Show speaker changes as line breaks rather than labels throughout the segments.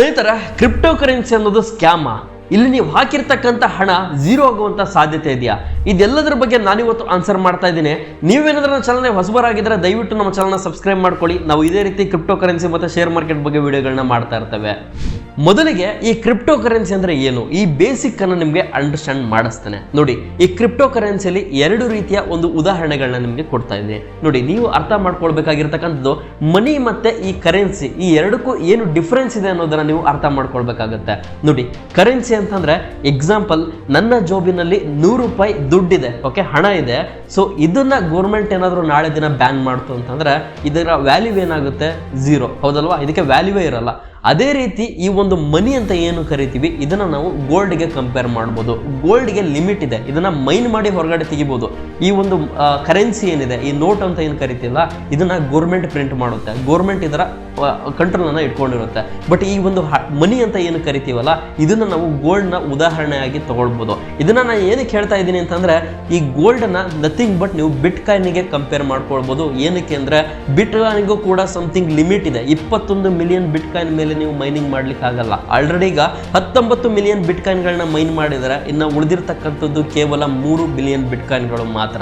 ಸ್ನೇಹಿತರ crypto currency ಅನ್ನೋದು ಸ್ಕ್ಯಾಮ ಇಲ್ಲಿ ನೀವು ಹಾಕಿರ್ತಕ್ಕಂಥ ಹಣ ಝೀರೋ ಆಗುವಂಥ ಸಾಧ್ಯತೆ ಇದೆಯಾ? ಇದೆಲ್ಲದರ ಬಗ್ಗೆ ನಾನಿವತ್ತು ಆನ್ಸರ್ ಮಾಡ್ತಾ ಇದ್ದೀನಿ. ನೀವೇನಾದ್ರೂ ನನ್ನ ಚಾನಲ್ನ ಹೊಸಬರಾಗಿದ್ದರೆ ದಯವಿಟ್ಟು ನಮ್ಮ ಚಾನಲ್ನ ಸಬ್ಸ್ಕ್ರೈಬ್ ಮಾಡ್ಕೊಳ್ಳಿ. ನಾವು ಇದೇ ರೀತಿ ಕ್ರಿಪ್ಟೋ ಕರೆನ್ಸಿ ಮತ್ತು ಶೇರ್ ಮಾರ್ಕೆಟ್ ಬಗ್ಗೆ ವಿಡಿಯೋಗಳನ್ನ ಮಾಡ್ತಾ ಇರ್ತೇವೆ. ಮೊದಲಿಗೆ ಈ ಕ್ರಿಪ್ಟೋ ಕರೆನ್ಸಿ ಅಂದ್ರೆ ಏನು? ಈ ಬೇಸಿಕ್ ಅನ್ನು ನಿಮಗೆ ಅಂಡರ್ಸ್ಟ್ಯಾಂಡ್ ಮಾಡಿಸ್ತೇನೆ. ನೋಡಿ, ಈ ಕ್ರಿಪ್ಟೋ ಕರೆನ್ಸಿಯಲ್ಲಿ ಎರಡು ರೀತಿಯ ಒಂದು ಉದಾಹರಣೆಗಳನ್ನ ನಿಮಗೆ ಕೊಡ್ತಾ ಇದ್ದೀನಿ. ನೋಡಿ, ನೀವು ಅರ್ಥ ಮಾಡ್ಕೊಳ್ಬೇಕಾಗಿರ್ತಕ್ಕಂಥದ್ದು ಮನಿ ಮತ್ತೆ ಈ ಕರೆನ್ಸಿ ಈ ಎರಡಕ್ಕೂ ಏನು ಡಿಫ್ರೆನ್ಸ್ ಇದೆ ಅನ್ನೋದನ್ನ ನೀವು ಅರ್ಥ ಮಾಡ್ಕೊಳ್ಬೇಕಾಗತ್ತೆ. ನೋಡಿ ಕರೆನ್ಸಿ ಅಂತಂದ್ರೆ ಎಕ್ಸಾಂಪಲ್ ನನ್ನ ಜೋಬಿನಲ್ಲಿ ನೂರು ರೂಪಾಯಿ ದುಡ್ಡಿದೆ ಓಕೆ ಹಣ ಇದೆ. ಸೊ ಇದನ್ನ ಗೋರ್ಮೆಂಟ್ ಏನಾದರೂ ನಾಳೆ ದಿನ ಬ್ಯಾನ್ ಮಾಡ್ತು ಅಂತಂದ್ರೆ ಇದರ ವ್ಯಾಲ್ಯೂ ಏನಾಗುತ್ತೆ? ಝೀರೋ ಹೌದಲ್ವಾ? ಇದಕ್ಕೆ ವ್ಯಾಲ್ಯೂವೇ ಇರಲ್ಲ. ಅದೇ ರೀತಿ ಈ ಒಂದು ಮನಿ ಅಂತ ಏನು ಕರಿತೀವಿ? ಇದನ್ನ ನಾವು ಗೋಲ್ಡ್ಗೆ ಕಂಪೇರ್ ಮಾಡ್ಬೋದು. ಗೋಲ್ಡ್ಗೆ ಲಿಮಿಟ್ ಇದೆ. ಇದನ್ನ ಮೈನ್ ಮಾಡಿ ಹೊರಗಡೆ ತೆಗಿಬೋದು. ಈ ಒಂದು ಕರೆನ್ಸಿ ಏನಿದೆ, ಈ ನೋಟ್ ಅಂತ ಏನು ಕರಿತಿಲ್ಲ ಇದನ್ನ ಗೋರ್ಮೆಂಟ್ ಪ್ರಿಂಟ್ ಮಾಡುತ್ತೆ. ಗೋರ್ಮೆಂಟ್ ಇದರ ಕಂಟ್ರೋಲ್ ಅನ್ನ ಇಟ್ಕೊಂಡಿರುತ್ತೆ. ಬಟ್ ಈ ಒಂದು ಮನಿ ಅಂತ ಏನು ಕರಿತೀವಲ್ಲ, ಇದನ್ನ ನಾವು ಗೋಲ್ಡ್ನ ಉದಾಹರಣೆಯಾಗಿ ತಗೊಳ್ಬೋದು. ಇದನ್ನ ನಾನು ಏನಕ್ಕೆ ಹೇಳ್ತಾ ಇದ್ದೀನಿ ಅಂತಂದ್ರೆ, ಈ ಗೋಲ್ಡ್ನ ನಥಿಂಗ್ ಬಟ್ ನೀವು ಬಿಟ್ ಕಾಯಿನ್ಗೆ ಕಂಪೇರ್ ಮಾಡ್ಕೊಳ್ಬೋದು. ಏನಕ್ಕೆ ಅಂದ್ರೆ ಬಿಟ್ ಕಾಯಿನ್ಗೂ ಕೂಡ ಸಮಥಿಂಗ್ ಲಿಮಿಟ್ ಇದೆ. ಇಪ್ಪತ್ತೊಂದು ಮಿಲಿಯನ್ ಬಿಟ್ ಕಾಯಿನ್ ಮೇಲೆ ನೀವು ಮೈನಿಂಗ್ ಮಾಡ್ಲಿಕ್ಕೆ ಆಗಲ್ಲ. ಆಲ್ರೆಡಿ ಈಗ ಹತ್ತೊಂಬತ್ತು ಮಿಲಿಯನ್ ಬಿಟ್ ಕಾಯಿನ್ಗಳನ್ನ ಮೈನ್ ಮಾಡಿದರೆ ಇನ್ನು ಉಳಿದಿರ್ತಕ್ಕಂಥದ್ದು ಕೇವಲ ಮೂರು ಬಿಲಿಯನ್ ಬಿಟ್ ಕಾಯಿನ್ಗಳು ಮಾತ್ರ.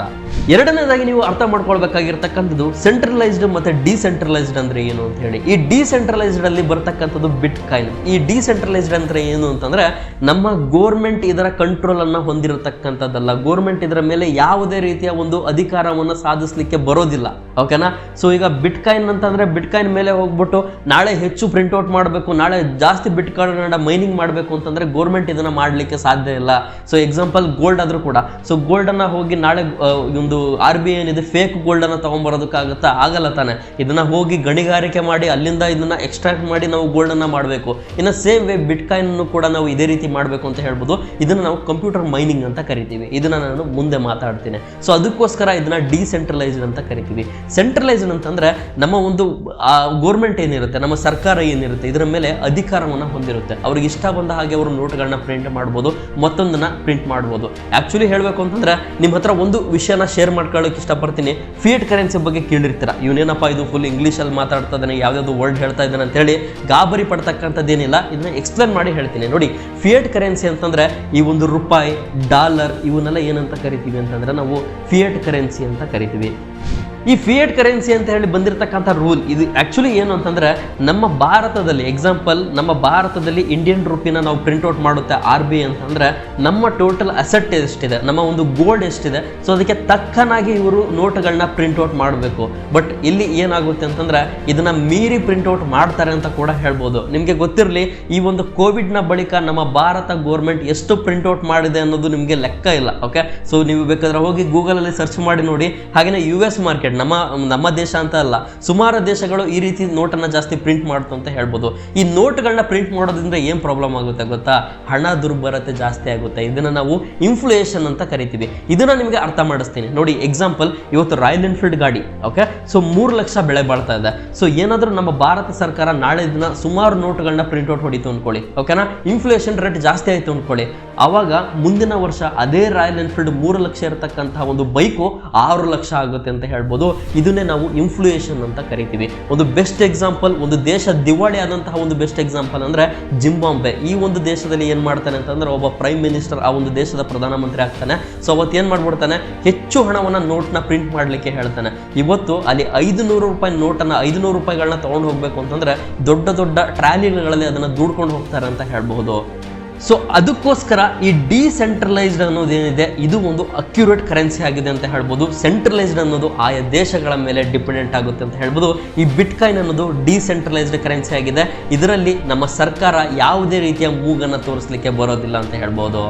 ಎರಡನೇದಾಗಿ ನೀವು ಅರ್ಥ ಮಾಡ್ಕೊಳ್ಬೇಕಾಗಿರ್ತಕ್ಕಂಥದ್ದು ಸೆಂಟ್ರಲೈಸ್ಡ್ ಮತ್ತೆ ಡಿಸೆಂಟ್ರಲೈಸ್ಡ್ ಅಂದ್ರೆ ಏನು ಅಂತ ಹೇಳಿ. ಈ ಡಿಸೆಂಟ್ರಲೈಸ್ಡ್ ಅಲ್ಲಿ ಬರ್ತಕ್ಕಂಥದ್ದು ಬಿಟ್ ಕಾಯಿನ್ ಈ ಡಿಸೆಂಟ್ರಲೈಸ್ಡ್ ಅಂದ್ರೆ ಏನು ಅಂತಂದ್ರೆ ನಮ್ಮ ಗೋರ್ಮೆಂಟ್ ಇದರ ಕಂಟ್ರೋಲ್ ಅನ್ನ ಹೊಂದಿರತಕ್ಕಂಥದ್ದಲ್ಲ. ಗೋರ್ಮೆಂಟ್ ಇದರ ಮೇಲೆ ಯಾವುದೇ ರೀತಿಯ ಒಂದು ಅಧಿಕಾರವನ್ನು ಸಾಧಿಸಲಿಕ್ಕೆ ಬರೋದಿಲ್ಲ. ಓಕೆನಾ ಸೊ ಈಗ ಬಿಟ್ ಕಾಯಿನ್ ಅಂತಂದ್ರೆ ಬಿಟ್ ಕಾಯಿನ್ ಮೇಲೆ ಹೋಗ್ಬಿಟ್ಟು ನಾಳೆ ಹೆಚ್ಚು ಪ್ರಿಂಟ್ ಔಟ್ ಮಾಡಬೇಕು, ನಾಳೆ ಜಾಸ್ತಿ ಬಿಟ್ ಕಾರ್ಡ್ ಮೈನಿಂಗ್ ಮಾಡಬೇಕು ಅಂತಂದ್ರೆ ಗೋರ್ಮೆಂಟ್ ಇದನ್ನ ಮಾಡಲಿಕ್ಕೆ ಸಾಧ್ಯ ಇಲ್ಲ. ಸೊ ಎಕ್ಸಾಂಪಲ್ ಗೋಲ್ಡ್ ಆದ್ರೂ ಕೂಡ. ಸೊ ಗೋಲ್ಡ್ ಅನ್ನ ಹೋಗಿ ನಾಳೆ ಒಂದು ಆರ್ ಬಿ ಏನಿದೆ ಫೇಕ್ ಗೋಲ್ಡ್ ಅನ್ನ ತಗೊಂಡ್ಬರೋದಕ್ಕಾಗತ್ತಾ ಆಗಲ್ಲ ತಾನೆ. ಇದನ್ನ ಹೋಗಿ ಗಣಿಗಾರಿಕೆ ಮಾಡಿ, ಅಲ್ಲಿಂದ ಇದನ್ನ ಎಕ್ಸ್ಟ್ರಾಕ್ಟ್ ಮಾಡಿ ನಾವು ಗೋಲ್ಡ್ ಅನ್ನ ಮಾಡಬೇಕು. ಇನ್ನು ಸೇಮ್ ವೇ ಬಿಟ್ ಕಾಯಿನ್ ಕೂಡ ನಾವು ಇದೇ ರೀತಿ ಮಾಡಬೇಕು ಅಂತ ಹೇಳ್ಬೋದು. ಇದನ್ನ ನಾವು ಕಂಪ್ಯೂಟರ್ ಮೈನಿಂಗ್ ಅಂತ ಕರಿತೀವಿ. ಇದನ್ನ ನಾನು ಮುಂದೆ ಮಾತಾಡ್ತೀನಿ. ಸೊ ಅದಕ್ಕೋಸ್ಕರ ಇದನ್ನ ಡಿಸೆಂಟ್ರಲೈಸ್ಡ್ ಅಂತ ಕರಿತೀವಿ. ಸೆಂಟ್ರಲೈಸ್ಡ್ ಅಂತಂದ್ರೆ ನಮ್ಮ ಒಂದು ಗೋರ್ಮೆಂಟ್ ಏನಿರುತ್ತೆ, ನಮ್ಮ ಸರ್ಕಾರ ಏನಿರುತ್ತೆ ಇದರ ಮೇಲೆ ಅಧಿಕಾರವನ್ನು ಹೊಂದಿರುತ್ತೆ. ಅವ್ರಿಗೆ ಇಷ್ಟ ಬಂದ ಹಾಗೆ ಅವರು ನೋಟ್ಗಳನ್ನ ಪ್ರಿಂಟ್ ಮಾಡ್ಬೋದು, ಮತ್ತೊಂದನ್ನ ಪ್ರಿಂಟ್ ಮಾಡ್ಬೋದು. ಆಕ್ಚುಲಿ ಹೇಳಬೇಕು ಅಂತಂದ್ರೆ ನಿಮ್ಮ ಹತ್ರ ಒಂದು ವಿಷಯನ ಶೇರ್ ಮಾಡ್ಕೊಳ್ಳೋಕೆ ಇಷ್ಟಪಡ್ತೀನಿ. ಫಿಯಟ್ ಕರೆನ್ಸಿ ಬಗ್ಗೆ ಕೇಳಿರ್ತೀರ. ಇವನೇನಪ್ಪ ಇದು ಫುಲ್ ಇಂಗ್ಲೀಷಲ್ಲಿ ಮಾತಾಡ್ತಾ ಇದ್ದಾನೆ ಯಾವ್ದಾದ್ರು ವರ್ಡ್ ಹೇಳ್ತಾ ಇದ್ದಾನೆ ಅಂತ ಹೇಳಿ ಗಾಬರಿ ಪಡ್ತಕ್ಕಂಥದ್ದೇನಿಲ್ಲ. ಇದನ್ನ ಎಕ್ಸ್ಪ್ಲೇನ್ ಮಾಡಿ ಹೇಳ್ತೀನಿ. ನೋಡಿ ಫಿಯಟ್ ಕರೆನ್ಸಿ ಅಂತಂದ್ರೆ ಈ ಒಂದು ರೂಪಾಯಿ ಡಾಲರ್ ಇವನ್ನೆಲ್ಲ ಏನಂತ ಕರಿತೀವಿ ಅಂತಂದ್ರೆ ನಾವು ಫಿಯಟ್ ಕರೆನ್ಸಿ ಅಂತ ಕರಿತೀವಿ. ಈ ಫಿಯೇಟ್ ಕರೆನ್ಸಿ ಅಂತ ಹೇಳಿ ಬಂದಿರತಕ್ಕಂಥ ರೂಲ್ ಇದು ಆಕ್ಚುಲಿ ಏನು ಅಂತಂದ್ರೆ ನಮ್ಮ ಭಾರತದಲ್ಲಿ ಎಕ್ಸಾಂಪಲ್ ನಮ್ಮ ಭಾರತದಲ್ಲಿ ಇಂಡಿಯನ್ ರೂಪಿನ ನಾವು ಪ್ರಿಂಟ್ಔಟ್ ಮಾಡುತ್ತೆ ಆರ್ ಬಿ ಅಂತಂದ್ರೆ ನಮ್ಮ ಟೋಟಲ್ ಅಸೆಟ್ ಎಷ್ಟಿದೆ, ನಮ್ಮ ಒಂದು ಗೋಲ್ಡ್ ಎಷ್ಟಿದೆ ಸೊ ಅದಕ್ಕೆ ತಕ್ಕನಾಗಿ ಇವರು ನೋಟ್ಗಳನ್ನ ಪ್ರಿಂಟ್ ಔಟ್ ಮಾಡಬೇಕು. ಬಟ್ ಇಲ್ಲಿ ಏನಾಗುತ್ತೆ ಅಂತಂದ್ರೆ ಇದನ್ನ ಮೀರಿ ಪ್ರಿಂಟ್ ಔಟ್ ಮಾಡ್ತಾರೆ ಅಂತ ಕೂಡ ಹೇಳ್ಬೋದು. ನಿಮಗೆ ಗೊತ್ತಿರಲಿ, ಈ ಒಂದು ಕೋವಿಡ್ನ ಬಳಿಕ ನಮ್ಮ ಭಾರತ ಗೋರ್ಮೆಂಟ್ ಎಷ್ಟು ಪ್ರಿಂಟ್ ಔಟ್ ಮಾಡಿದೆ ಅನ್ನೋದು ನಿಮಗೆ ಲೆಕ್ಕ ಇಲ್ಲ ಓಕೆ ಸೊ ನೀವು ಬೇಕಾದ್ರೆ ಹೋಗಿ ಗೂಗಲಲ್ಲಿ ಸರ್ಚ್ ಮಾಡಿ ನೋಡಿ ಹಾಗೆಯೇ ಯು ಎಸ್ ಮಾರ್ಕೆಟ್ ನಮ್ಮ ನಮ್ಮ ದೇಶ ಅಂತ ಅಲ್ಲ, ಸುಮಾರು ದೇಶಗಳು ಈ ರೀತಿ ನೋಟನ್ನು ಜಾಸ್ತಿ ಪ್ರಿಂಟ್ ಮಾಡ್ತು ಅಂತ ಹೇಳ್ಬೋದು. ಈ ನೋಟ್ಗಳನ್ನ ಪ್ರಿಂಟ್ ಮಾಡೋದ್ರಿಂದ ಏನು ಪ್ರಾಬ್ಲಮ್ ಆಗುತ್ತೆ ಗೊತ್ತಾ? ಹಣ ದುರ್ಬಲತೆ ಜಾಸ್ತಿ ಆಗುತ್ತೆ. ಇದನ್ನ ನಾವು ಇನ್ಫ್ಲೇಷನ್ ಅಂತ ಕರಿತೀವಿ. ಇದನ್ನ ನಿಮಗೆ ಅರ್ಥ ಮಾಡಿಸ್ತೀನಿ. ನೋಡಿ ಎಕ್ಸಾಂಪಲ್ ಇವತ್ತು ರಾಯಲ್ ಎನ್ಫೀಲ್ಡ್ ಗಾಡಿ ಓಕೆ ಸೊ ಮೂರು ಲಕ್ಷ ಬೆಳೆ ಬಾಳ್ತಾ ಇದೆ. ಸೊ ಏನಾದರೂ ನಮ್ಮ ಭಾರತ ಸರ್ಕಾರ ನಾಳೆ ದಿನ ಸುಮಾರು ನೋಟ್ಗಳನ್ನ ಪ್ರಿಂಟ್ಔಟ್ ಹೊಡಿತು ಅಂದ್ಕೊಳ್ಳಿ ಓಕೆನಾ ಇನ್ಫ್ಲೇಷನ್ ರೇಟ್ ಜಾಸ್ತಿ ಆಯಿತು ಅಂದ್ಕೊಳ್ಳಿ ಆವಾಗ ಮುಂದಿನ ವರ್ಷ ಅದೇ ರಾಯಲ್ ಎನ್ಫೀಲ್ಡ್ ಮೂರು ಲಕ್ಷ ಇರತಕ್ಕಂತಹ ಒಂದು ಬೈಕು ಆರು ಲಕ್ಷ ಆಗುತ್ತೆ ಅಂತ ಹೇಳ್ಬೋದು. ಇದನ್ನೇ ನಾವು ಇನ್ಫ್ಲೂಯೇಷನ್ ಅಂತ ಕರಿತೀವಿ. ಒಂದು ಬೆಸ್ಟ್ ಎಕ್ಸಾಂಪಲ್ ಒಂದು ದೇಶ ದಿವಾಳಿ ಆದಂತಹ ಒಂದು ಬೆಸ್ಟ್ ಎಕ್ಸಾಂಪಲ್ ಅಂದ್ರೆ ಜಿಂಬಾಂಬೆ ಈ ಒಂದು ದೇಶದಲ್ಲಿ ಏನು ಮಾಡ್ತಾನೆ ಅಂತಂದ್ರೆ ಒಬ್ಬ ಪ್ರೈಮ್ ಮಿನಿಸ್ಟರ್ ಆ ಒಂದು ದೇಶದ ಪ್ರಧಾನಮಂತ್ರಿ ಆಗ್ತಾನೆ. ಸೊ ಅವತ್ತು ಏನು ಮಾಡ್ಬಿಡ್ತಾನೆ? ಹೆಚ್ಚು ಹಣವನ್ನ ನೋಟ್ನ ಪ್ರಿಂಟ್ ಮಾಡಲಿಕ್ಕೆ ಹೇಳ್ತಾನೆ. ಇವತ್ತು ಅಲ್ಲಿ ಐದು ನೂರು ರೂಪಾಯಿ ನೋಟನ್ನ ಐದು ನೂರು ರೂಪಾಯಿಗಳನ್ನ ತಗೊಂಡು ಹೋಗ್ಬೇಕು ಅಂತಂದ್ರೆ ದೊಡ್ಡ ದೊಡ್ಡ ಟ್ರಾಲಿಗಳಲ್ಲಿ ಅದನ್ನ ದುಡ್ಕೊಂಡು ಹೋಗ್ತಾರೆ ಅಂತ ಹೇಳ್ಬಹುದು. ಸೊ ಅದಕ್ಕೋಸ್ಕರ ಈ ಡಿಸೆಂಟ್ರಲೈಸ್ಡ್ ಅನ್ನೋದೇನಿದೆ ಇದು ಒಂದು ಅಕ್ಯುರೇಟ್ ಕರೆನ್ಸಿ ಆಗಿದೆ ಅಂತ ಹೇಳ್ಬೋದು. ಸೆಂಟ್ರಲೈಸ್ಡ್ ಅನ್ನೋದು ಆಯಾ ದೇಶಗಳ ಮೇಲೆ ಡಿಪೆಂಡೆಂಟ್ ಆಗುತ್ತೆ ಅಂತ ಹೇಳ್ಬೋದು. ಈ ಬಿಟ್ಕಾಯಿನ್ ಅನ್ನೋದು ಡಿಸೆಂಟ್ರಲೈಸ್ಡ್ ಕರೆನ್ಸಿ ಆಗಿದೆ. ಇದರಲ್ಲಿ ನಮ್ಮ ಸರ್ಕಾರ ಯಾವುದೇ ರೀತಿಯ ಮೂಗನ್ನು ತೋರಿಸಲಿಕ್ಕೆ ಬರೋದಿಲ್ಲ ಅಂತ ಹೇಳ್ಬೋದು.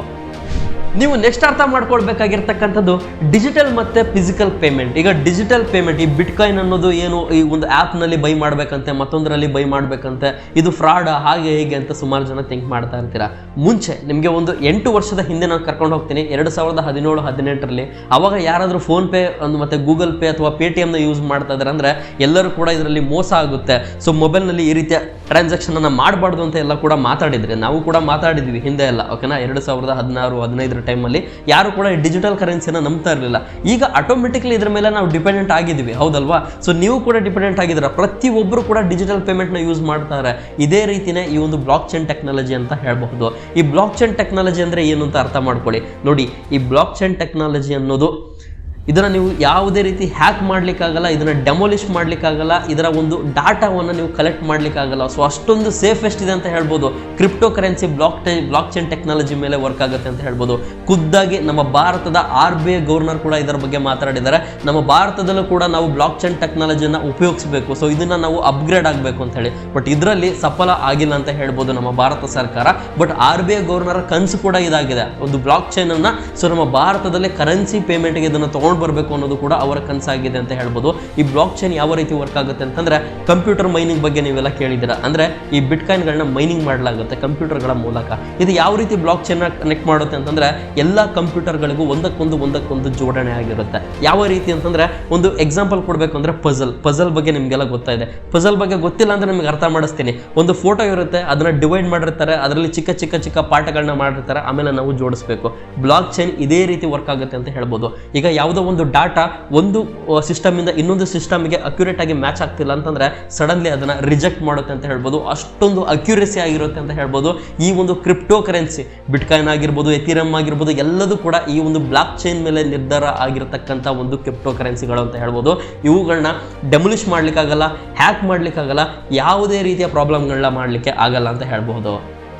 ನೀವು ನೆಕ್ಸ್ಟ್ ಅರ್ಥ ಮಾಡ್ಕೊಳ್ಬೇಕಾಗಿರ್ತಕ್ಕಂಥದ್ದು ಡಿಜಿಟಲ್ ಮತ್ತೆ ಫಿಸಿಕಲ್ ಪೇಮೆಂಟ್ ಈಗ ಡಿಜಿಟಲ್ ಪೇಮೆಂಟ್ ಈ ಬಿಟ್ಕಾಯಿನ್ ಅನ್ನೋದು ಏನು ಈ ಒಂದು ಆ್ಯಪ್ನಲ್ಲಿ ಬೈ ಮಾಡ್ಬೇಕಂತೆ, ಮತ್ತೊಂದರಲ್ಲಿ ಬೈ ಮಾಡ್ಬೇಕಂತೆ, ಇದು ಫ್ರಾಡ್ ಹಾಗೆ ಹೀಗೆ ಅಂತ ಸುಮಾರು ಜನ ಥಿಂಕ್ ಮಾಡ್ತಾ ಇರ್ತೀರಾ? ಮುಂಚೆ ನಿಮಗೆ ಒಂದು ಎಂಟು ವರ್ಷದ ಹಿಂದೆ ನಾನು ಕರ್ಕೊಂಡು ಹೋಗ್ತೀನಿ, ಎರಡು ಸಾವಿರದ ಹದಿನೇಳು, ಹದಿನೆಂಟರಲ್ಲಿ. ಅವಾಗ ಯಾರಾದರೂ ಫೋನ್ ಪೇ ಒಂದು ಮತ್ತೆ ಗೂಗಲ್ ಪೇ ಅಥವಾ ಪೇ ಟಿ ಎಮ್ನ ಯೂಸ್ ಮಾಡ್ತಾ ಇದ್ದಾರೆ ಅಂದರೆ ಎಲ್ಲರೂ ಕೂಡ ಇದರಲ್ಲಿ ಮೋಸ ಆಗುತ್ತೆ. ಸೊ ಮೊಬೈಲ್ನಲ್ಲಿ ಈ ರೀತಿಯ ಟ್ರಾನ್ಸಾಕ್ಷನ್ ಅನ್ನ ಮಾಡಬಾರ್ದು ಅಂತ ಎಲ್ಲ ಕೂಡ ಮಾತಾಡಿದ್ರೆ, ನಾವು ಕೂಡ ಮಾತಾಡಿದ್ವಿ ಹಿಂದೆ ಎಲ್ಲ ಓಕೆನಾ ಎರಡು ಸಾವಿರದ ಹದಿನಾರು, ಹದಿನೈದರಲ್ಲಿ. ಟೈಮಲ್ಲಿ ಯಾರು ಕೂಡ ಡಿಜಿಟಲ್ ಕರೆನ್ಸಿನ ನಂಬ್ತಾ ಇರಲಿಲ್ಲ. ಈಗ ಆಟೋಮೆಟಿಕ್ಲಿ ಇದ್ರ ಮೇಲೆ ನಾವು ಡಿಪೆಂಡೆಂಟ್ ಆಗಿದ್ದೀವಿ, ಹೌದಲ್ವಾ? ಸೊ ನೀವು ಕೂಡ ಡಿಪೆಂಡೆಂಟ್ ಆಗಿದ್ದೀರಾ. ಪ್ರತಿಯೊಬ್ಬರು ಕೂಡ ಡಿಜಿಟಲ್ ಪೇಮೆಂಟ್ನ ಯೂಸ್ ಮಾಡ್ತಾರೆ. ಇದೇ ರೀತಿನೇ ಈ ಒಂದು ಬ್ಲಾಕ್ ಚೈನ್ ಟೆಕ್ನಾಲಜಿ ಅಂತ ಹೇಳಬಹುದು. ಈ ಬ್ಲಾಕ್ ಚೈನ್ ಟೆಕ್ನಾಲಜಿ ಅಂದರೆ ಏನು ಅಂತ ಅರ್ಥ ಮಾಡ್ಕೊಳ್ಳಿ. ನೋಡಿ, ಈ ಬ್ಲಾಕ್ ಚೈನ್ ಟೆಕ್ನಾಲಜಿ ಅನ್ನೋದು ಇದನ್ನು ನೀವು ಯಾವುದೇ ರೀತಿ ಹ್ಯಾಕ್ ಮಾಡಲಿಕ್ಕಾಗಲ್ಲ, ಇದನ್ನು ಡೆಮೊಲಿಷ್ ಮಾಡಲಿಕ್ಕಾಗಲ್ಲ, ಇದರ ಒಂದು ಡಾಟಾವನ್ನು ನೀವು ಕಲೆಕ್ಟ್ ಮಾಡಲಿಕ್ಕಾಗಲ್ಲ. ಸೊ ಅಷ್ಟೊಂದು ಸೇಫೆಸ್ಟ್ ಇದೆ ಅಂತ ಹೇಳ್ಬೋದು. ಕ್ರಿಪ್ಟೋ ಕರೆನ್ಸಿ ಬ್ಲಾಕ್ ಟೈ ಬ್ಲಾಕ್ ಚೈನ್ ಟೆಕ್ನಾಲಜಿ ಮೇಲೆ ವರ್ಕ್ ಆಗುತ್ತೆ ಅಂತ ಹೇಳ್ಬೋದು. ಖುದ್ದಾಗಿ ನಮ್ಮ ಭಾರತದ ಆರ್ ಬಿ ಐ ಗವರ್ನರ್ ಕೂಡ ಇದರ ಬಗ್ಗೆ ಮಾತಾಡಿದ್ದಾರೆ. ನಮ್ಮ ಭಾರತದಲ್ಲೂ ಕೂಡ ನಾವು ಬ್ಲಾಕ್ ಚೈನ್ ಟೆಕ್ನಾಲಜಿಯನ್ನು ಉಪಯೋಗಿಸಬೇಕು. ಸೊ ಇದನ್ನು ನಾವು ಅಪ್ಗ್ರೇಡ್ ಆಗಬೇಕು ಅಂತ ಹೇಳಿ. ಬಟ್ ಇದರಲ್ಲಿ ಸಫಲ ಆಗಿಲ್ಲ ಅಂತ ಹೇಳ್ಬೋದು ನಮ್ಮ ಭಾರತ ಸರ್ಕಾರ. But R B I governor ಕನಸು ಕೂಡ ಇದಾಗಿದೆ. ಒಂದು ಬ್ಲಾಕ್ ಚೈನನ್ನು ಸೊ ನಮ್ಮ ಭಾರತದಲ್ಲಿ ಕರೆನ್ಸಿ ಪೇಮೆಂಟ್ಗೆ ಇದನ್ನು ತೊಗೊಂಡು ಬರಬೇಕು ಅನ್ನೋದು ಕೂಡ ಅವರ ಕನಸಾಗಿದೆ ಅಂತ ಹೇಳ್ಬೋದು. ಈ ಬ್ಲಾಕ್ ಚೈನ್ ಯಾವ ರೀತಿ ವರ್ಕ್ ಆಗುತ್ತೆ ಅಂತಂದ್ರೆ ಕಂಪ್ಯೂಟರ್ ಮೈನಿಂಗ್ ಬಗ್ಗೆ ನೀವೆಲ್ಲ ಕೇಳಿದ್ದೀರಾ? ಅಂದ್ರೆ ಈ ಬಿಟ್ಕಾಯಿನ್ಗಳನ್ನ ಮೈನಿಂಗ್ ಮಾಡಲಾಗುತ್ತೆ ಕಂಪ್ಯೂಟರ್ಗಳ ಮೂಲಕ. ಇದು ಯಾವ ರೀತಿ ಬ್ಲಾಕ್ ಚೈನ್ ಕನೆಕ್ಟ್ ಮಾಡುತ್ತೆ ಅಂತಂದ್ರೆ ಎಲ್ಲ ಕಂಪ್ಯೂಟರ್ಗಳಿಗೂ ಒಂದಕ್ಕೊಂದು ಒಂದಕ್ಕೊಂದು ಜೋಡಣೆ ಆಗಿರುತ್ತೆ. ಯಾವ ರೀತಿ ಅಂತಂದ್ರೆ ಒಂದು ಎಕ್ಸಾಂಪಲ್ ಕೊಡಬೇಕು ಅಂದ್ರೆ ಪಜಲ್ ಪಜಲ್ ಬಗ್ಗೆ ನಿಮಗೆಲ್ಲ ಗೊತ್ತಾಯಿದೆ ಪಜಲ್ ಬಗ್ಗೆ ಗೊತ್ತಿಲ್ಲ ಅಂದ್ರೆ ನಿಮ್ಗೆ ಅರ್ಥ ಮಾಡಿಸ್ತೀನಿ. ಒಂದು ಫೋಟೋ ಇರುತ್ತೆ, ಅದನ್ನ ಡಿವೈಡ್ ಮಾಡಿರ್ತಾರೆ, ಅದರಲ್ಲಿ ಚಿಕ್ಕ ಚಿಕ್ಕ ಚಿಕ್ಕ ಪಾಠಗಳನ್ನ ಮಾಡಿರ್ತಾರೆ, ಆಮೇಲೆ ನಾವು ಜೋಡಿಸ್ಬೇಕು. ಬ್ಲಾಕ್ ಚೈನ್ ಇದೇ ರೀತಿ ವರ್ಕ್ ಆಗುತ್ತೆ ಅಂತ ಹೇಳ್ಬೋದು. ಈಗ ಯಾವುದೋ ಒಂದು ಡಾಟಾ ಒಂದು ಸಿಸ್ಟಮ್ ಇಂದ ಇನ್ನೊಂದು ಸಿಸ್ಟಮ್ಗೆ ಅಕ್ಯುರೇಟ್ ಆಗಿ ಮ್ಯಾಚ್ ಆಗ್ತಿಲ್ಲ ಅಂತಂದ್ರೆ ಸಡನ್ಲಿ ಅದನ್ನ ರಿಜೆಕ್ಟ್ ಮಾಡುತ್ತೆ ಅಂತ ಹೇಳ್ಬೋದು. ಅಷ್ಟೊಂದು ಅಕ್ಯುರೇಸಿ ಆಗಿರುತ್ತೆ ಅಂತ ಹೇಳ್ಬೋದು. ಈ ಒಂದು ಕ್ರಿಪ್ಟೋ ಕರೆನ್ಸಿ ಬಿಟ್ಕಾಯಿನ್ ಆಗಿರ್ಬೋದು ಎಥಿರಮ್ ಆಗಿರ್ಬೋದು, ಎಲ್ಲದೂ ಕೂಡ ಈ ಒಂದು ಬ್ಲಾಕ್ ಚೈನ್ ಮೇಲೆ ನಿರ್ಧಾರ ಆಗಿರತಕ್ಕಂಥ ಒಂದು ಕ್ರಿಪ್ಟೋ ಕರೆನ್ಸಿಗಳು ಅಂತ ಹೇಳ್ಬೋದು. ಇವುಗಳನ್ನ ಡೆಮೊಲಿಷ್ ಮಾಡ್ಲಿಕ್ಕಾಗಲ್ಲ ಹ್ಯಾಕ್ ಮಾಡ್ಲಿಕ್ಕಾಗಲ್ಲ, ಯಾವುದೇ ರೀತಿಯ ಪ್ರಾಬ್ಲಮ್ಗಳನ್ನ ಮಾಡಲಿಕ್ಕೆ ಆಗಲ್ಲ ಅಂತ ಹೇಳ್ಬೋದು.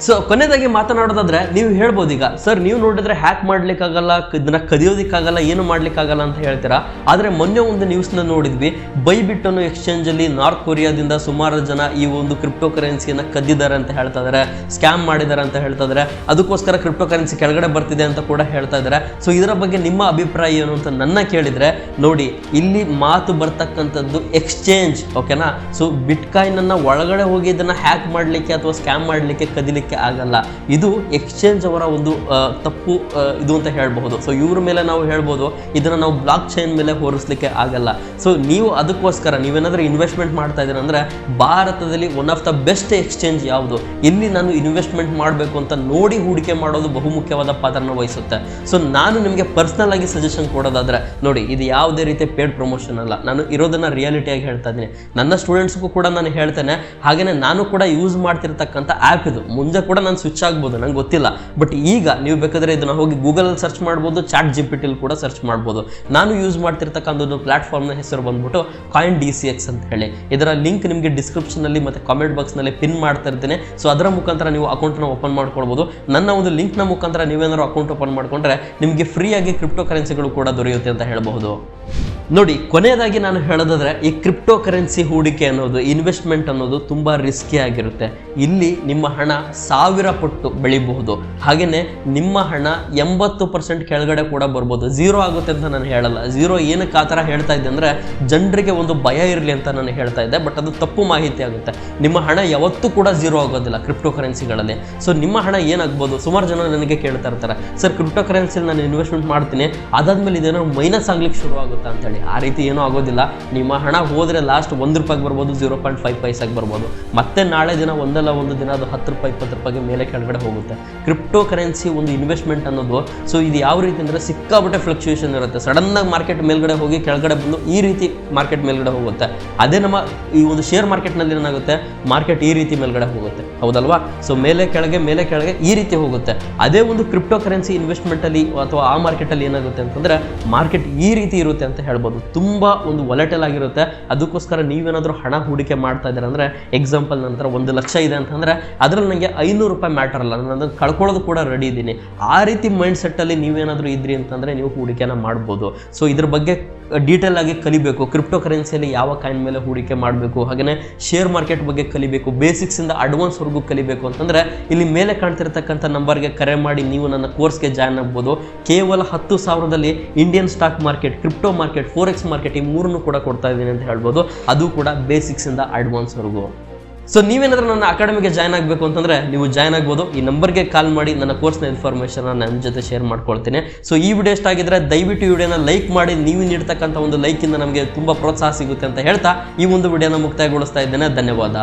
ಸೊ ಕೊನೆಯದಾಗಿ ಮಾತನಾಡೋದಾದ್ರೆ ನೀವು ಹೇಳ್ಬೋದು ಈಗ ಸರ್ ನೀವು ನೋಡಿದ್ರೆ ಹ್ಯಾಕ್ ಮಾಡ್ಲಿಕ್ಕಾಗಲ್ಲ, ಇದನ್ನ ಕದಿಯೋದಕ್ಕಾಗಲ್ಲ, ಏನು ಮಾಡ್ಲಿಕ್ಕಾಗಲ್ಲ ಅಂತ ಹೇಳ್ತೀರಾ? ಆದರೆ ಮೊನ್ನೆ ಒಂದು ನ್ಯೂಸ್ನ ನೋಡಿದ್ವಿ ಬೈಬಿಟ್ ಅನ್ನೋ exchange ಅಲ್ಲಿ ನಾರ್ತ್ ಕೊರಿಯಾದಿಂದ ಸುಮಾರು ಜನ ಈ ಒಂದು ಕ್ರಿಪ್ಟೋ ಕರೆನ್ಸಿಯನ್ನು ಕದ್ದಿದ್ದಾರೆ ಅಂತ ಹೇಳ್ತಾ ಇದ್ದಾರೆ ಸ್ಕ್ಯಾಮ್ ಮಾಡಿದ್ದಾರೆ ಅಂತ ಹೇಳ್ತಾ ಇದ್ದಾರೆ ಅದಕ್ಕೋಸ್ಕರ ಕ್ರಿಪ್ಟೋ ಕರೆನ್ಸಿ ಕೆಳಗಡೆ ಬರ್ತಿದೆ ಅಂತ ಕೂಡ ಹೇಳ್ತಾ ಇದ್ದಾರೆ ಸೊ ಇದರ ಬಗ್ಗೆ ನಿಮ್ಮ ಅಭಿಪ್ರಾಯ ಏನು ಅಂತ ನನ್ನ ಕೇಳಿದ್ರೆ, ನೋಡಿ, ಇಲ್ಲಿ ಮಾತು ಬರ್ತಕ್ಕಂಥದ್ದು ಎಕ್ಸ್ಚೇಂಜ್ ಓಕೆನಾ ಸೊ ಬಿಟ್ಕಾಯಿನ್ ಅನ್ನ ಒಳಗಡೆ ಹೋಗಿ ಇದನ್ನ ಹ್ಯಾಕ್ ಮಾಡಲಿಕ್ಕೆ ಅಥವಾ ಸ್ಕ್ಯಾಮ್ ಮಾಡಲಿಕ್ಕೆ ಕದಿಲಿಕ್ಕೆ ಆಗಲ್ಲ. ಇದು ಎಕ್ಸ್ಚೇಂಜ್ ಅವರ ಒಂದು ತಪ್ಪು ಇದು ಅಂತ ಹೇಳ್ಬಹುದು. ಸೊ ಇವ್ರ ಮೇಲೆ ನಾವು ಹೇಳ್ಬೋದು, ಇದನ್ನ ನಾವು ಬ್ಲಾಕ್ ಚೈನ್ ಮೇಲೆ ಹೋರಿಸ್ಲಿಕ್ಕೆ ಆಗಲ್ಲ. ಸೊ ನೀವು ಅದಕ್ಕೋಸ್ಕರ ನೀವೇನಾದರೂ ಇನ್ವೆಸ್ಟ್ಮೆಂಟ್ ಮಾಡ್ತಾ ಇದ್ದೀರ ಅಂದ್ರೆ, ಭಾರತದಲ್ಲಿ one of the best exchange ಯಾವುದು? ಇಲ್ಲಿ ನಾನು ಇನ್ವೆಸ್ಟ್ಮೆಂಟ್ ಮಾಡಬೇಕು ಅಂತ ನೋಡಿ ಹೂಡಿಕೆ ಮಾಡೋದು ಬಹುಮುಖ್ಯವಾದ ಪಾತ್ರನ ವಹಿಸುತ್ತೆ. ಸೊ ನಾನು ನಿಮಗೆ ಪರ್ಸ್ನಲ್ ಆಗಿ ಸಜೆಷನ್ ಕೊಡೋದಾದ್ರೆ, ನೋಡಿ, ಇದು ಯಾವುದೇ ರೀತಿ ಪೇಡ್ ಪ್ರಮೋಷನ್ ಅಲ್ಲ. ನಾನು ಇರೋದನ್ನ ರಿಯಾಲಿಟಿಯಾಗಿ ಹೇಳ್ತಾ ಇದ್ದೀನಿ. ನನ್ನ ಸ್ಟೂಡೆಂಟ್ಸ್ಗೂ ಕೂಡ ನಾನು ಹೇಳ್ತೇನೆ. ಹಾಗೆಯೇ ನಾನು ಕೂಡ ಯೂಸ್ ಮಾಡ್ತಿರ್ತಕ್ಕಂಥ ಆ್ಯಪ್ ಇದು. ಮುಂದೆ ಕೂಡ ನಾನು ಸ್ವಿಚ್ ಆಗ್ಬೋದು, ನಂಗೆ ಗೊತ್ತಿಲ್ಲ. ಬಟ್ ಈಗ ನೀವು ಬೇಕಾದರೆ ಇದನ್ನು ಹೋಗಿ ಗೂಗಲಲ್ಲಿ ಸರ್ಚ್ ಮಾಡ್ಬೋದು ಚಾಟ್ ಜಿ ಪಿ ಟಿಲಿ ಕೂಡ ಸರ್ಚ್ ಮಾಡ್ಬೋದು. ನಾನು ಯೂಸ್ ಮಾಡ್ತಿರ್ತಕ್ಕಂಥ ಒಂದು ಪ್ಲಾಟ್ಫಾರ್ಮ್ನ ಹೆಸರು ಬಂದ್ಬಿಟ್ಟು ಕಾಯಿನ್ ಡಿ ಸಿ ಎಕ್ಸ್ ಅಂತ ಹೇಳಿ. ಇದರ ಲಿಂಕ್ ನಿಮಗೆ ಡಿಸ್ಕ್ರಿಪ್ಷನಲ್ಲಿ ಮತ್ತು ಕಾಮೆಂಟ್ ಬಾಕ್ಸ್ನಲ್ಲಿ ಪಿನ್ ಮಾಡ್ತಾ ಇರ್ತೇನೆ. ಸೊ ಅದರ ಮುಖಾಂತರ ನೀವು ಅಕೌಂಟನ್ನು ಓಪನ್ ಮಾಡ್ಕೊಳ್ಬೋದು. ನನ್ನ ಒಂದು ಲಿಂಕ್ನ ಮುಖಾಂತರ ನೀವೇನಾದ್ರು ಅಕೌಂಟ್ ಓಪನ್ ಮಾಡಿಕೊಂಡ್ರೆ ನಿಮಗೆ ಫ್ರೀಯಾಗಿ ಕ್ರಿಪ್ಟೋ ಕರೆನ್ಸಿಗಳು ಕೂಡ ದೊರೆಯುತ್ತೆ ಅಂತ ಹೇಳಬಹುದು. ನೋಡಿ, ಕೊನೆಯದಾಗಿ ನಾನು ಹೇಳೋದಾದ್ರೆ ಈ ಕ್ರಿಪ್ಟೋ ಕರೆನ್ಸಿ ಹೂಡಿಕೆ ಅನ್ನೋದು ಇನ್ವೆಸ್ಟ್ಮೆಂಟ್ ಅನ್ನೋದು ತುಂಬ ರಿಸ್ಕಿ ಆಗಿರುತ್ತೆ. ಇಲ್ಲಿ ನಿಮ್ಮ ಹಣ ಸಾವಿರ ಪಟ್ಟು ಬೆಳಿಬಹುದು. ಹಾಗೆಯೇ ನಿಮ್ಮ ಹಣ ಎಂಬತ್ತು ಪರ್ಸೆಂಟ್ ಕೆಳಗಡೆ ಕೂಡ ಬರ್ಬೋದು. ಝೀರೋ ಆಗುತ್ತೆ ಅಂತ ನಾನು ಹೇಳಲ್ಲ. ಝೀರೋ ಏನಕ್ಕೆ ಆ ಥರ ಹೇಳ್ತಾ ಇದ್ದೆ ಅಂದರೆ, ಜನರಿಗೆ ಒಂದು ಭಯ ಇರಲಿ ಅಂತ ನಾನು ಹೇಳ್ತಾ ಇದ್ದೆ ಬಟ್ ಅದು ತಪ್ಪು ಮಾಹಿತಿ ಆಗುತ್ತೆ. ನಿಮ್ಮ ಹಣ ಯಾವತ್ತೂ ಕೂಡ ಝೀರೋ ಆಗೋದಿಲ್ಲ ಕ್ರಿಪ್ಟೋ ಕರೆನ್ಸಿಗಳಲ್ಲಿ ಸೊ ನಿಮ್ಮ ಹಣ ಏನಾಗ್ಬೋದು? ಸುಮಾರು ಜನ ನನಗೆ ಕೇಳ್ತಾ ಇರ್ತಾರೆ, ಸರ್ ಕ್ರಿಪ್ಟೋ ಕರೆನ್ಸಿಲಿ ನಾನು ಇನ್ವೆಸ್ಟ್ಮೆಂಟ್ ಮಾಡ್ತೀನಿ. ಅದಾದ್ಮೇಲೆ ಇದೇನೋ ಮೈನಸ್ ಆಗ್ಲಿಕ್ಕೆ ಶುರು ಆಗುತ್ತಾ ಅಂತೇಳಿ. ಆ ರೀತಿ ಏನೂ ಆಗೋದಿಲ್ಲ. ನಿಮ್ಮ ಹಣ ಹೋದರೆ ಲಾಸ್ಟ್ ಒಂದು ರೂಪಾಯಿಗೆ ಬರ್ಬೋದು ಜೀರೋ ಪಾಯಿಂಟ್ ಫೈವ್ ಪೈಸಾಗೆ ಬರ್ಬೋದು. ಮತ್ತೆ ನಾಳೆ ದಿನ ಒಂದಲ್ಲ ಒಂದು ದಿನ ಅದು ಹತ್ತು ರೂಪಾಯಿ, ಇಪ್ಪತ್ತು ರೂಪಾಯಿಗೆ ಮೇಲೆ ಕೆಳಗಡೆ ಹೋಗುತ್ತೆ. ಕ್ರಿಪ್ಟೋ ಕರೆನ್ಸಿ ಒಂದು ಇನ್ವೆಸ್ಟ್ಮೆಂಟ್ ಅನ್ನೋದು ಸೊ ಇದು ಯಾವ ರೀತಿ ಅಂದರೆ ಸಿಕ್ಕಾಪಟ್ಟೆ ಫ್ಲಕ್ಚುಯೇಷನ್ ಇರುತ್ತೆ. ಸಡನ್ನಾಗಿ ಮಾರ್ಕೆಟ್ ಮೇಲ್ಗಡೆ ಹೋಗಿ ಕೆಳಗಡೆ ಬಂದು ಈ ರೀತಿ ಮಾರ್ಕೆಟ್ ಮೇಲ್ಗಡೆ ಹೋಗುತ್ತೆ. ಅದೇ ನಮ್ಮ ಈ ಒಂದು ಶೇರ್ ಮಾರ್ಕೆಟ್ನಲ್ಲಿ ಏನಾಗುತ್ತೆ? ಮಾರ್ಕೆಟ್ ಈ ರೀತಿ ಮೇಲ್ಗಡೆ ಹೋಗುತ್ತೆ. ಹೌದಲ್ವಾ? ಸೊ ಮೇಲೆ ಕೆಳಗೆ ಮೇಲೆ ಕೆಳಗೆ ಈ ರೀತಿ ಹೋಗುತ್ತೆ. ಅದೇ ಒಂದು ಕ್ರಿಪ್ಟೋ ಕರೆನ್ಸಿ ಇನ್ವೆಸ್ಟ್ಮೆಂಟಲ್ಲಿ ಅಥವಾ ಆ ಮಾರ್ಕೆಟಲ್ಲಿ ಏನಾಗುತ್ತೆ ಅಂತಂದರೆ ಮಾರ್ಕೆಟ್ ಈ ರೀತಿ ಇರುತ್ತೆ ಅಂತ ಹೇಳ್ಬೋದು. ತುಂಬ ಒಂದು ಒಲೆಟಲ್ ಆಗಿರುತ್ತೆ. ಅದಕ್ಕೋಸ್ಕರ ನೀವೇನಾದರೂ ಹಣ ಹೂಡಿಕೆ ಮಾಡ್ತಾ ಇದ್ದೀರ ಅಂದರೆ ಎಕ್ಸಾಂಪಲ್ ನಂತರ ಒಂದು ಲಕ್ಷ ಇದೆ ಅಂತಂದರೆ, ಅದರಲ್ಲಿ ನನಗೆ ಐನೂರು ರೂಪಾಯಿ ಮ್ಯಾಟರ್ ಅಲ್ಲ. ನಾನು ಅದನ್ನು ಕಳ್ಕೊಳ್ಳೋದು ಕೂಡ ರೆಡಿ ಇದ್ದೀನಿ. ಆ ರೀತಿ ಮೈಂಡ್ ಸೆಟ್ಟಲ್ಲಿ ನೀವೇನಾದರೂ ಇದ್ರಿ ಅಂತಂದರೆ, ನೀವು ಹೂಡಿಕೆನ ಮಾಡ್ಬೋದು. ಸೊ ಇದ್ರ ಬಗ್ಗೆ ಡೀಟೇಲ್ ಆಗಿ ಕಲಿಬೇಕು. ಕ್ರಿಪ್ಟೋ ಕರೆನ್ಸಿಯಲ್ಲಿ ಯಾವ ಕಾಯಿನ್ ಮೇಲೆ ಹೂಡಿಕೆ ಮಾಡಬೇಕು ಹಾಗೆಯೇ ಶೇರ್ ಮಾರ್ಕೆಟ್ ಬಗ್ಗೆ ಕಲಿಬೇಕು ಬೇಸಿಕ್ಸಿಂದ ಅಡ್ವಾನ್ಸ್ವರೆಗೂ ಕಲಿಬೇಕು ಅಂತಂದರೆ ಇಲ್ಲಿ ಮೇಲೆ ಕಾಣ್ತಿರ್ತಕ್ಕಂಥ ನಂಬರ್ಗೆ ಕರೆ ಮಾಡಿ ನೀವು ನನ್ನ ಕೋರ್ಸ್ಗೆ ಜಾಯ್ನ್ ಆಗ್ಬೋದು. ಕೇವಲ ಹತ್ತು ಸಾವಿರದಲ್ಲಿ Indian stock market crypto market forex market ಈ ಮೂರನ್ನು ಕೂಡ ಕೊಡ್ತಾ ಇದ್ದೀನಿ ಅಂತ ಹೇಳ್ಬೋದು. ಅದು ಕೂಡ ಬೇಸಿಕ್ಸಿಂದ ಅಡ್ವಾನ್ಸ್ವರೆಗೂ ಸೊ ನೀವೇನಾದ್ರೂ ನನ್ನ ಅಕಾಡೆಮಿಗೆ ಜಾಯ್ನ್ ಆಗಬೇಕು ಅಂತಂದ್ರೆ ನೀವು ಜಾಯ್ನ್ ಆಗ್ಬೋದು. ಈ ನಂಬರ್ಗೆ ಕಾಲ್ ಮಾಡಿ ನನ್ನ ಕೋರ್ಸ್ನ ಇನ್ಫಾರ್ಮೇಷನ್ ನನ್ನ ಜೊತೆ ಶೇರ್ ಮಾಡ್ಕೊಳ್ತೀನಿ. ಸೊ ಈ ವಿಡಿಯೋ ಇಷ್ಟ ಆಗಿದ್ರೆ ದಯವಿಟ್ಟು ಈ ವಿಡಿಯೋನ ಲೈಕ್ ಮಾಡಿ. ನೀವು ನೀಡ್ತಕ್ಕಂಥ ಒಂದು ಲೈಕಿಂದ ನಮಗೆ ತುಂಬ ಪ್ರೋತ್ಸಾಹ ಸಿಗುತ್ತೆ ಅಂತ ಹೇಳ್ತಾ ಈ ಒಂದು ವಿಡಿಯೋನ ಮುಕ್ತಾಯಗೊಳಿಸ್ತಾ ಇದ್ದೇನೆ. ಧನ್ಯವಾದ.